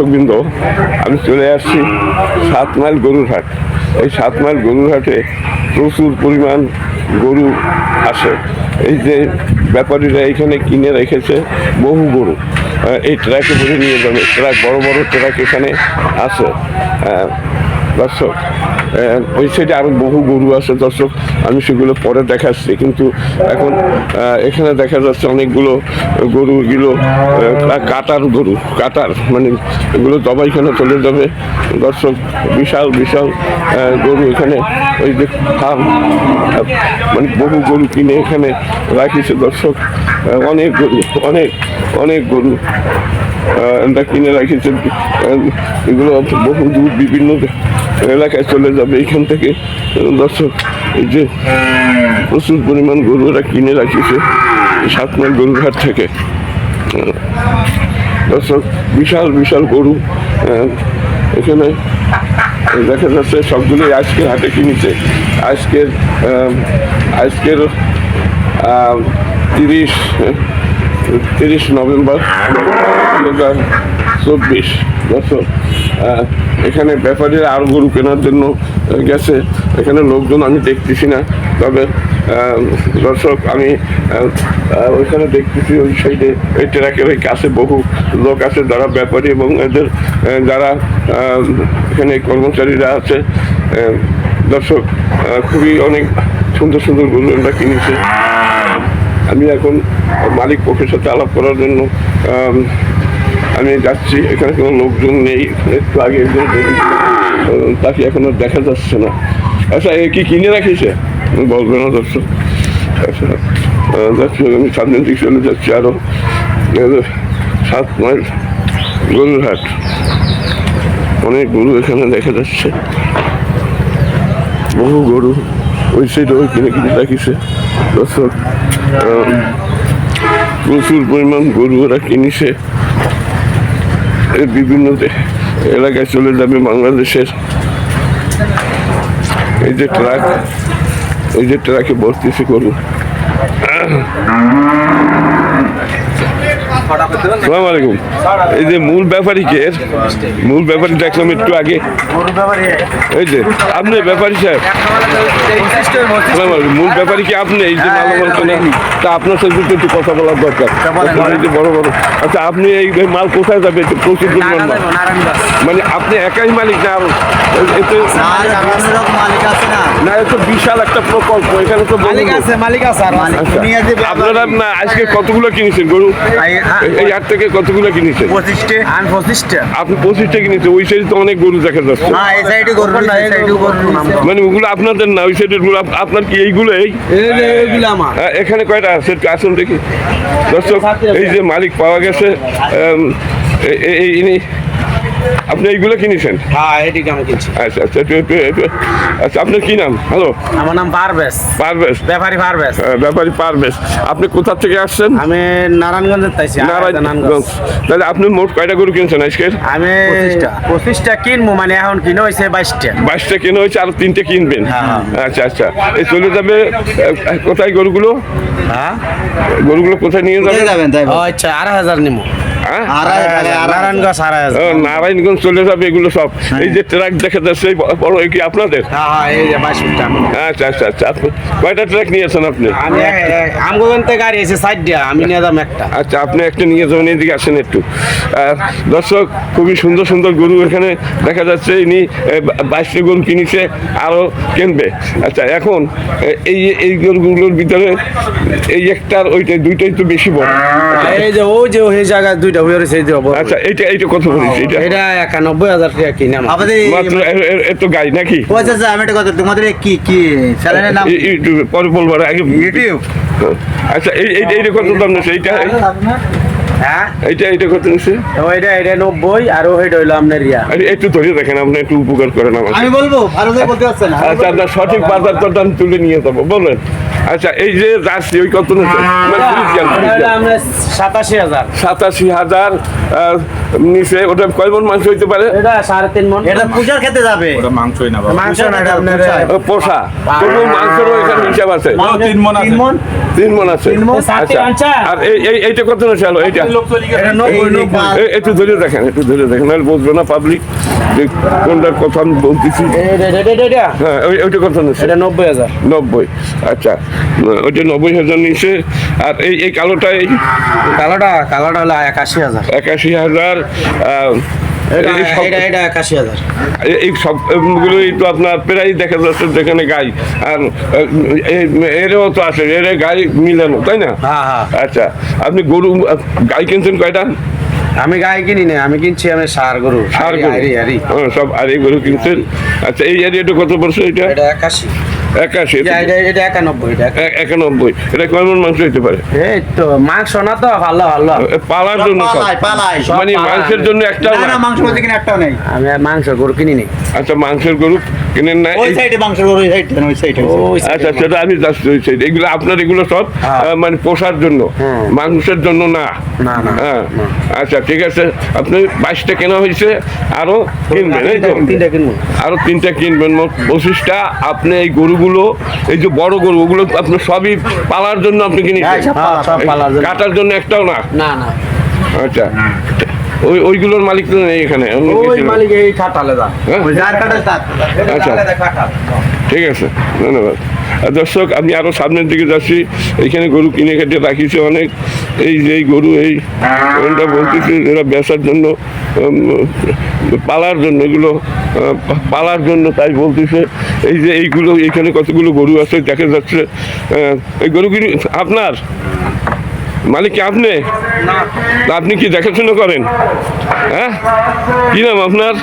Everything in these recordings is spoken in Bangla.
দর্শকবৃন্দ, আমি চলে আসছি সাত মাইল গরুরহাট এই সাত মাইল গরুরহাটে প্রচুর পরিমাণ গরু আসে। এই যে ব্যাপারীরা এখানে কিনে রেখেছে বহু গরু। এই ট্রাকে ভরে নিয়ে যাবে। ট্রাক, বড় বড় ট্রাক এখানে আসে দর্শক ওই সাইডে আরও বহু গরু আছে দর্শক আমি সেগুলো পরে দেখাচ্ছি। কিন্তু এখন এখানে দেখা যাচ্ছে অনেকগুলো গরুগুলো আহ, কাটার গরু কাটার মানে এগুলো দবাইখানে চলে যাবে। দর্শক বিশাল বিশাল গরু এখানে ওই যে ফার্ম মানে বহু গরু কিনে এখানে রাখিছে দর্শক। অনেক গরু অনেক অনেক গরু। এটা কিনে রাখিছে। আহ, এগুলো বহু দূর বিভিন্ন এলাকায় চলে যাবে। এখান থেকে দর্শক এই যে প্রচুর পরিমাণ গরু এরা কিনে রাখিছে সাত মাইল গরুর হাট থেকে দর্শক বিশাল বিশাল গরু এখানে দেখা যাচ্ছে সবগুলোই আজকের হাটে কিনেছে। আজকের আজকের তিরিশ তিরিশ নভেম্বর। চব্বিশ বছর। এখানে ব্যাপারীরা আরও গরু কেনার জন্য গেছে। এখানে লোকজন আমি দেখতেছি না, তবে দর্শক, আমি ওইখানে দেখতেছি ওই সাইডে, ওই ট্রাকের ওই কাছে বহু লোক আছে, যারা ব্যাপারী এবং এদের যারা এখানে কর্মচারীরা আছে। দর্শক খুবই অনেক সুন্দর সুন্দর গরু আমরা কিনেছি। আমি এখন মালিক পক্ষের সাথে আলাপ করার জন্য আম, যাচ্ছি এখানে কোনো লোকজন নেই একটু আগে একজন তাকে এখন আর দেখা যাচ্ছে না। আচ্ছা এ কি কিনে রাখিছে? বলবে না দর্শক। আচ্ছা আমি সামনের দিকে চলে যাচ্ছি আরও সাত মাইল গরুর হাট অনেক গরু এখানে দেখা যাচ্ছে। বহু গরু ওই সাইডে ওই কিনে কিনে রাখিছে। দর্শক প্রচুর পরিমাণ গরু ওরা কিনেছে। বিভিন্ন এলাকায় চলে যাবে বাংলাদেশের। এই যে ট্রাক এই যে ট্রাকে বসতেছে গরু সালাম আলাইকুম। এই যে মূল ব্যাপারী কে এর? মূল ব্যাপারী দেখলাম একটু আগে। এই যে আপনি ব্যাপারী সাহেব। সালাম আলাইকুম। মূল ব্যাপারী কি আপনি? এই যে মালামাল কেনেন? তা আপনার সাথে একটু কথা বলার দরকার। এই যে বড় বড় আচ্ছা আপনি এই মাল কোথায় যাবে? একটু প্রচুর মানে আপনি একাই মালিক না আরও? এতে না এত বিশাল একটা প্রকল্প এখানে তো মালিক আছে মালিক আছে আচ্ছা। আপনারা আজকে কতগুলো কিনেছেন গরু? এই- হাট থেকে কতগুলো কিনেছেন? পঁচিশটে। আমি পঁচিশটা। আপনি পঁচিশটা কিনেছেন ওই সাইডে তো অনেক গরু দেখা যাচ্ছে। না এই সাইডে গরু না এই সাইডে গরু না মানে ওগুলো আপনাদের না ওই সাইডেরগুলো আপনার কি এইগুলো এই? এইগুলো আমার। এখানে কয়টা আছে? আসুন দেখি। দর্শক এই যে মালিক পাওয়া গেছে এই ইনি আপনি এইগুলো কিনেছেন? হ্যাঁ এদিকে আমি কিনছি। আচ্ছা আচ্ছা আচ্ছা আপনার কি নাম? হ্যালো আমার নাম পারভেজ। পারভেজ। ব্যাপারী পারভেজ। আহ, ব্যাপারী পারভেজ। আপনি কোথা থেকে আসছেন? আমি নারায়ণগঞ্জের তাইছি নারায়ণগঞ্জ। তাহলে আপনি মোট কয়টা গরু কিনছেন আজকের আমি পঁচিশটা। কিনবো মানে এখন কিনে হয়েছে বাইশটা। বাইশটা কেনা হয়েছে আর তিনটে কিনবেন? হ্যাঁ। আচ্ছা আচ্ছা। এই চলে যাবে কোথায় গরুগুলো? হ্যাঁ? গরুগুলো কোথায় নিয়ে যাবেন ও আচ্ছা আড়াই হাজার নিমো। হ্যাঁ নারায়ণগঞ্জ আড়াই হাজার। ও, নারায়ণগঞ্জ চলে যাবে এগুলো সব। এই যে ট্রাক দেখা যাচ্ছে বড় কি আপনাদের? হ্যাঁ হ্যাঁ এই যে বাইশটা আচ্ছা আচ্ছা আচ্ছা কয়টা ট্রাক নিয়েছেন আপনি? আমি আমগোগন থেকে গাড়ি এসে সাইড আমি নিয়ে যাম একটা। আচ্ছা আপনি একটা নিয়ে যাবেন এদিকে আসেন একটু। দর্শক খুবই সুন্দর সুন্দর গরু এখানে দেখা যাচ্ছে ইনি বাইশটা গরু কিনেছে আরও কিনবে। আচ্ছা এখন এই এই গরুগুলোর ভিতরে এই একটার ওইটা দুইটাই তো বেশি বড়। এই যে ওই যে ওই জায়গায় দুইটা হয়ে রয়েছে এই যে আচ্ছা এইটা এইটা কত পড়েছে এটা এটা একানব্বই হাজার টাকা কিনে আমার। আমাদের মাত্র এত গাই নাকি? ও আচ্ছা আমি কথা তোমাদের এই কি কি চ্যানেলের নাম ইউটিউব পরে বলবার আগে ইউটিউব। আচ্ছা এই এই এইটা কত দাম নিচ্ছে? এইটা হ্যাঁ? এইটা এইটা কত নিচ্ছে ওইটা এটা নব্বই আর ওইটা হইল আপনার ইয়া। একটু ধরে দেখেন আপনি একটু উপকার করেন আমাকে। আমি বলব ভালো করে বলতে পারছেন আচ্ছা আপনার সঠিক বাজার দরদাম তুলে নিয়ে যাব বলবেন আচ্ছা এই যে জার্সি ওই কত নিচ্ছে মানে ওটা হইল ফ্রিজিয়ান। আপনার সাতাশি হাজার। সাতাশি হাজার নিচে ওটা কয় মন মাংস হইতে পারে? এটা সাড়ে তিন মন। এটা পূজার খেতে যাবে। মাংসই না মাংস না এটা আপনার পোষা। তবু মাংসেরও এখানে হিসাব আছে। তিন মন আছে। তিন মন। তিন মন আছে। আচ্ছা? আর এইটা কত এইটা। একটু ধরে দেখেন একটু ধরে দেখেন নাহলে বুঝবে না পাবলিক যে কোনটার কথা আমি বলতেছি। হ্যাঁ ওইটা কথা নিচ্ছে। এটা নব্বই হাজার। নব্বই আচ্ছা। ওইটা নব্বই হাজার নিচ্ছে আর এই এই কালোটা এই? কালোটা কালোটা হলো একাশি হাজার। একাশি হাজার আহ, এটা এই সব- এটা একাশি হাজার। এই- এই সবগুলোই তো আপনার প্রায় দেখা যাচ্ছে যেখানে গাই। আর এরও তো আছে এর গাই মিলানো তাই না? হ্যাঁ হ্যাঁ। আচ্ছা আপনি গরু গাই কিনছেন কয়টা? আমি গাই কিনি না আমি কিনছি আমি সার গরু সার গরু। আরি হ্যাঁ, সব আরে গরু কিনছেন। আচ্ছা এই এরিয়াটা কত বছর এটা? এটা একাশি। একাশি এটা এটা এটা একানব্বই এটা কেমন মাংস হইতে পারে? এই তো মাংস না তো ভালো ভালো। পালার জন্য মানে মাংসের জন্য একটাও না মাংস। বলতে কিনা একটাও নেই। আমি মাংস গরু কিনি নি। আচ্ছা মাংসের গরু কিনেন না ওই এই- সাইডে মাংস ওই সাইডে ওই সাইডে আচ্ছা সেটা আমি জাস্ট এগুলো আপনার এগুলো সব হ্যাঁ। মানে পোষার জন্য। হুম। মাংসের জন্য না। না, না, হ্যাঁ। আচ্ছা ঠিক আছে। আপনি বাইশটা কেনা হয়েছে আরও কিনবেন এই তো। তিনটা আরও তিনটা কিনবেন। মোট পঁচিশটা। আপনি এই গরুগুলো এই যে বড় গরু ওগুলো আপনি সবই পালার জন্য আপনি কিনেছেন হ্যাঁ, হ্যাঁ। কাটার জন্য একটাও না? না না। আচ্ছা। ওই ওইগুলোর মালিক তো নেই এখানে ওই মালিক এই খাটালে দা হ্যাঁ? যার কাটা তার। আচ্ছা। ঠিক আছে ধন্যবাদ। আর দর্শক আমি আরও সামনের দিকে যাচ্ছি। এখানে গরু কিনে কেটে রাখিছি অনেক। এই যে গরু এই বলতেছি এরা বেচার জন্য পালার জন্য, এগুলো পালার জন্য তাই বলতেছে। এই যে এইগুলো, এখানে কতগুলো গরু আছে, দেখা যাচ্ছে এই গরু কিনে আপনার? মালিক কি আপনি? আপনি কি দেখাশোনা করেন? হ্যাঁ? কি নাম আপনার?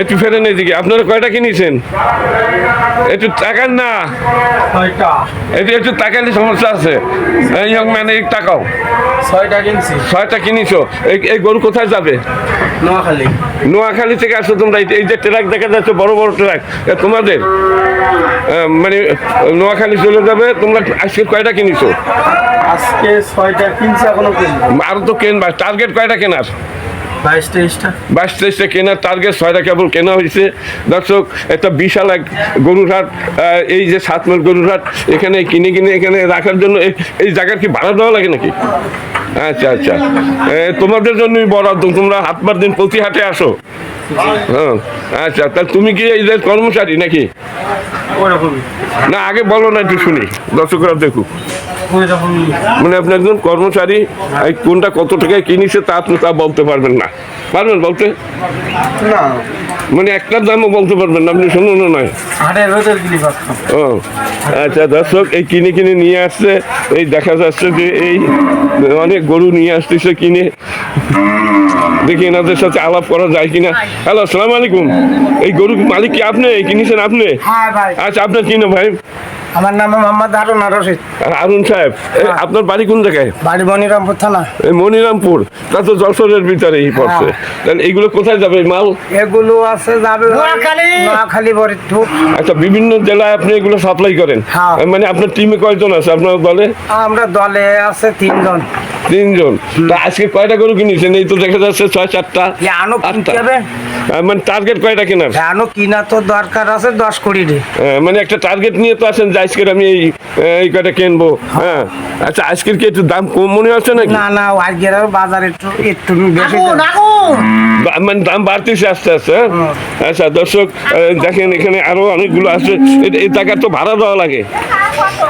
একটু ফেরেন এদিকে। আপনারা কয়টা কিনেছেন? একটু টাকার না। একটু একটু টাকালে সমস্যা আছে। এই ইয়ং ম্যান এই টাকাও ছয়টা কিনছি। ছয়টা কিনেছো। এই এই গরু কোথায় যাবে? নোয়াখালী। নোয়াখালী থেকে আসছো তোমরা এই- যে ট্রাক দেখা যাচ্ছে বড় বড় ট্রাক। তোমাদের মানে নোয়াখালী চলে যাবে তোমরা আজকে কয়টা কিনেছো? আজকে ছয়টা কিনছে এখনও আরও তো কেনবা টার্গেট কয়টা কেনার? বাইশ তেইশটা। কেনার টার্গেট ছয়টা কেবল কেনা হয়েছে। দর্শক একটা বিশাল এক গরুর হাট আহ, এই যে সাত মাইল গরুর হাট এখানে কিনে কিনে এখানে রাখার জন্য এই- জায়গার কি ভাড়া দেওয়া লাগে নাকি? আচ্ছা আচ্ছা। তোমাদের জন্যই বরাদ্দ তোমরা হাটবার দিন প্রতি হাটে আসো। হ্যাঁ আচ্ছা তা তুমি কি এই যে কর্মচারী নাকি? না আগে বলো না একটু শুনি। দর্শকরা দেখুক। মানে আপনি একজন কর্মচারী কোনটা কত টাকায় কিনেছে তা আপনি তা বলতে পারবেন না। পারবেন বলতে? না। মানে একটার দামও বলতে পারবেন না আপনি শুনুন নয় ও আচ্ছা দর্শক এই কিনে কিনে নিয়ে আসছে এই দেখা যাচ্ছে যে এই অনেক গরু নিয়ে আসতেছে কিনে। দেখি এনাদের সাথে আলাপ করা যায় কিনা। হ্যালো আসসালামু আলাইকুম। এই গরু মালিক কি আপনি? কিনেছেন আপনি? হ্যাঁ আচ্ছা আপনার কিনো ভাই? আমার নাম মোহাম্মদ হারুন রশিদ। আরুন সাহেব আপনার বাড়ি কোন জায়গায়? বাড়ি মনিরামপুর থানা। এই মনিরামপুর তা তো যশোরের ভিতরেই পড়ছে তাহলে এইগুলো কোথায় যাবে এই মাল? এগুলো আছে যাবে নোয়াখালী। নোয়াখালী আচ্ছা বিভিন্ন জেলায় আপনি এগুলো সাপ্লাই করেন? হ্যাঁ। মানে আপনার টিমে কয়জন আছে? আপনার দলে? আমরা দলে আছে তিনজন। তিনজন। তা আজকে কয়টা গরু কিনেছেন? এই তো দেখা যাচ্ছে ছয় চারটা যে আনো কিনতে আটটা। হবে। আহ, মানে টার্গেট কয়টা কেনার? আনো কিনা তো দরকার আছে দশ কোটি রে আহ, মানে একটা টার্গেট নিয়ে তো আছেন যে আজকের আমি এই এই কয়টা কিনবো? হ্যাঁ। আচ্ছা আজকের কি একটু দাম কম মনে হচ্ছে নাকি? না না আজকের বাজার একটু একটু বেশি। মানে দাম বাড়তেছে আস্তে আস্তে হ্যাঁ? আচ্ছা দর্শক দেখেন এখানে আরও অনেকগুলো আছে। এই টাকা তো ভাড়া দেওয়া লাগে।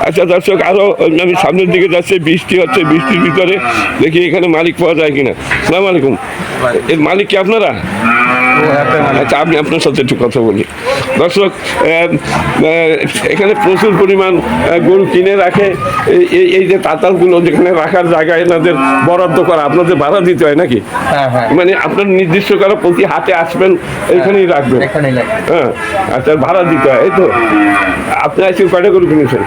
আচ্ছা দর্শক আরও আমি সামনের দিকে যাচ্ছে বৃষ্টি হচ্ছে বৃষ্টির ভিতরে দেখি এখানে মালিক পাওয়া যায় কিনা। সালাম আলাইকুম। এর মালিক কি আপনারা? আচ্ছা আমি আপনার সাথে একটু কথা বলি। দর্শক এখানে প্রচুর পরিমাণ গরু কিনে রাখে। এই- যে তাতালগুলো যেখানে রাখার জায়গা এনাদের বরাদ্দ করা আপনাদের ভাড়া দিতে হয় নাকি? হ্যাঁ হ্যাঁ। মানে আপনার নির্দিষ্ট করা প্রতি হাতে আসবেন এখানেই রাখবেন? হ্যাঁ আচ্ছা ভাড়া দিতে হয় এই তো। আপনি আজকে কয়টা গরু কিনেছেন?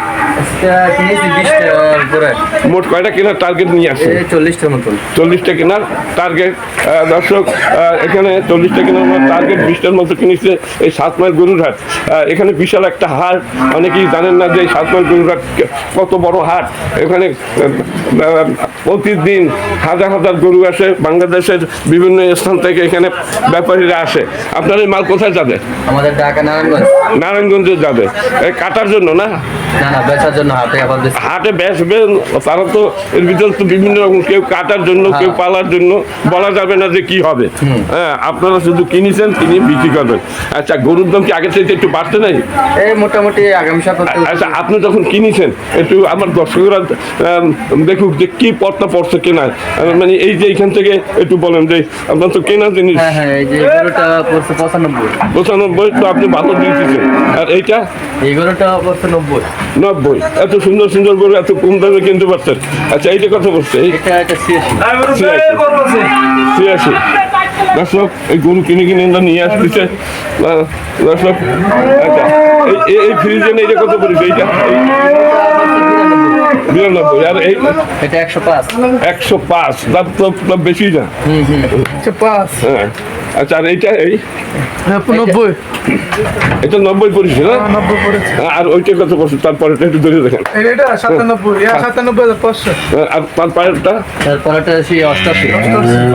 মোট কয়টা কেনার টার্গেট নিয়ে আসছেন? চল্লিশটার মতন। চল্লিশটা কেনার টার্গেট দর্শক এখানে চল্লিশটা কেনার টার্গেট বিশটার মতো কিনেছে এই সাত মাইল গরুর হাট এখানে বিশাল একটা হাট। অনেকেই জানেন না যে সাত মাইল গরুর হাট কত বড় হাট। এখানে প্রতিদিন হাজার হাজার গরু আসে বাংলাদেশের বিভিন্ন স্থান থেকে এখানে ব্যাপারীরা আসে। আপনার এই মাল কোথায় যাবে? আমাদের ঢাকা নারায়ণগঞ্জ। নারায়ণগঞ্জে যাবে। এই কাটার জন্য না? হাটে বেচবেন তারা তো এর ভিতরে তো বিভিন্ন রকম কেউ কাটার জন্য কেউ পালার জন্য। বলা যাবে না যে কি হবে। হ্যাঁ আপনারা শুধু কিনেছেন তিনি বিক্রি করবেন। আচ্ছা গরুর দাম কি আগে থেকে একটু বাড়তে নাই? এই মোটামুটি আগামী সপ্তাহে আচ্ছা আপনি যখন কিনেছেন একটু আমার দর্শকরা দেখুক যে কি পথটা পড়ছে কেনা মানে এই যে এখান থেকে একটু বলেন যে আপনার তো কেনা জিনিস। হ্যাঁ হ্যাঁ এই যে গরুটা পড়ছে পঁচানব্বই। পঁচানব্বই তো আপনি ভালো দিয়ে দিচ্ছেন আর এইটা? এই গরুটা পড়ছে নব্বই। নব্বই। এত সুন্দর সুন্দর গরু এত কম দামে কিনতে পারছেন। আচ্ছা এইটা কত পড়ছে? এই এটা এটা ছিয়াশি। ছিয়াশি। দর্শক এই গরু কিনে কিনে এরা নিয়ে আসতেছে দর্শক আচ্ছা এই- ফ্রিজে এই যে কত পড়েছে এইটা। এই বিরানব্বই আর এই এটা একশো পাঁচ। একশো পাঁচ তো তো বেশি না। পাঁচ। হ্যাঁ। আচ্ছা আর এইটা এই? নব্বই। এটা নব্বই পড়েছে না? নব্বই পড়েছে। আর ওইটা কত পড়ছে? তারপরে একটু ধরে দেখেন। এটা সাতানব্বই। সাতানব্বই হাজার পাঁচশো। আর তারপরেরটা তারপরেটা সেই অষ্টাশি।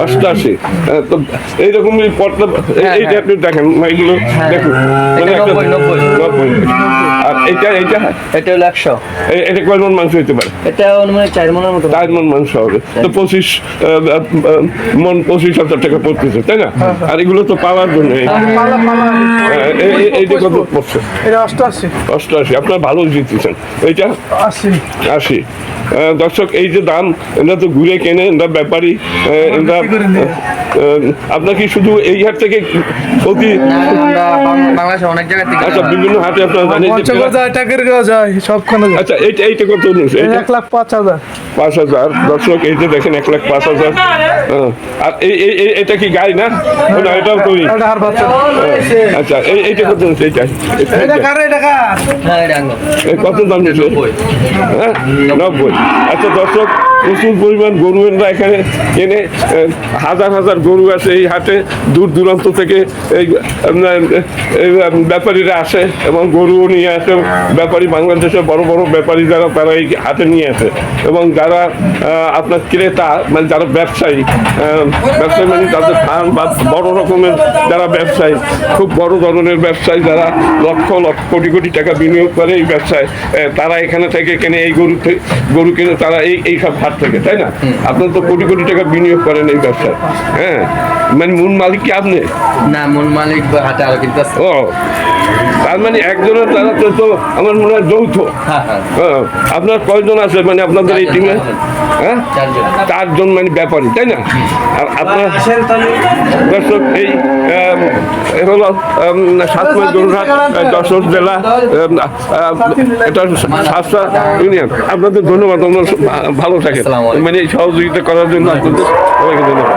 অষ্টআশি আহ, তো হ্যাঁ, এইটা হ্যাঁ। একটু দেখেন এগুলো দেখুন। মানে। নব্বই। এটা হলো একশো। এটা কয় মন মাংস হইতে পারে? এটা অনুমানিক চার মনের মতো। চার মন মাংস হবে। তো পঁচিশ মন পঁচিশ হাজার টাকা পড়তেছে তাই না? আর এগুলো তো পাওয়ার জন্য। হ্যাঁ, এই- এই- এইটা কত পড়ছে? এটা অষ্টআশি। অষ্টআশি। আপনার ভালো জিতেছেন। এইটা? আশি। আশি। দর্শক এই যে দাম এটা তো ঘুরে কেনে এটা ব্যাপারী এটা আপনার কি শুধু এই হাট থেকে প্রতি বাংলাদেশে অনেক জায়গা থেকে আচ্ছা বিভিন্ন হাটে আপনার জানেন যায় টাকের যায় সবখানে যায় আচ্ছা এইটা এইটা কত এইটা? এক লাখ পাঁচ হাজার। পাঁচ হাজার। দর্শক এই যে দেখেন এক লাখ পাঁচ হাজার। হ্যাঁ। আর এই এই এটা কি গাই না? না এটাও তো এটা হার বাচ্চা আচ্ছা এই এইটা কত নিচ্ছে এইটা। এটা এটা হ্যাঁ এটা কত দাম হ্যাঁ নব্বই। আচ্ছা দর্শক প্রচুর পরিমাণ গরু এনরা এখানে এনে হাজার হাজার গরু আছে এই হাটে, দূর দূরান্ত থেকে এই ব্যাপারীরা আসে এবং গরুও নিয়ে আসে। ব্যাপারী বাংলাদেশের বড় বড় ব্যাপারী যারা, তারা এই হাটে নিয়ে আসে। এবং যারা আপনার ক্রেতা মানে যারা ব্যবসায়ী ব্যবসায়ী মানে তাদের ফার্ম বা বড় রকমের যারা ব্যবসায়ী, খুব বড় ধরনের ব্যবসায়ী যারা লক্ষ লক্ষ কোটি কোটি টাকা বিনিয়োগ করে এই ব্যবসায় তারা এখানে থেকে কেনে এই গরু গরু কিনে তারা এই এই সব হাট থাকে তাই না? আপনার তো কোটি কোটি টাকা বিনিয়োগ করেন এই ব্যবসায়। হ্যাঁ? মানে মূল মালিক কি আপনি? না মূল মালিক হাটে আরও কিন্তু ও তার মানে একজনের তারা তো তো আমার মনে হয় যৌথ। হ্যাঁ হ্যাঁ। হ্যাঁ আপনার কয়জন আছে মানে আপনাদের এই টিমে হ্যাঁ? চারজন। মানে ব্যাপারী তাই না? আর আপনার দর্শক এই হলো গরুরহাট আহ, যশোর জেলা এটা সাতটা ইউনিয়ন। আপনাদের ধন্যবাদ আপনারা ভালো থাকে মানে এই সহযোগিতা করার জন্য আপনাদের সবাইকে ধন্যবাদ।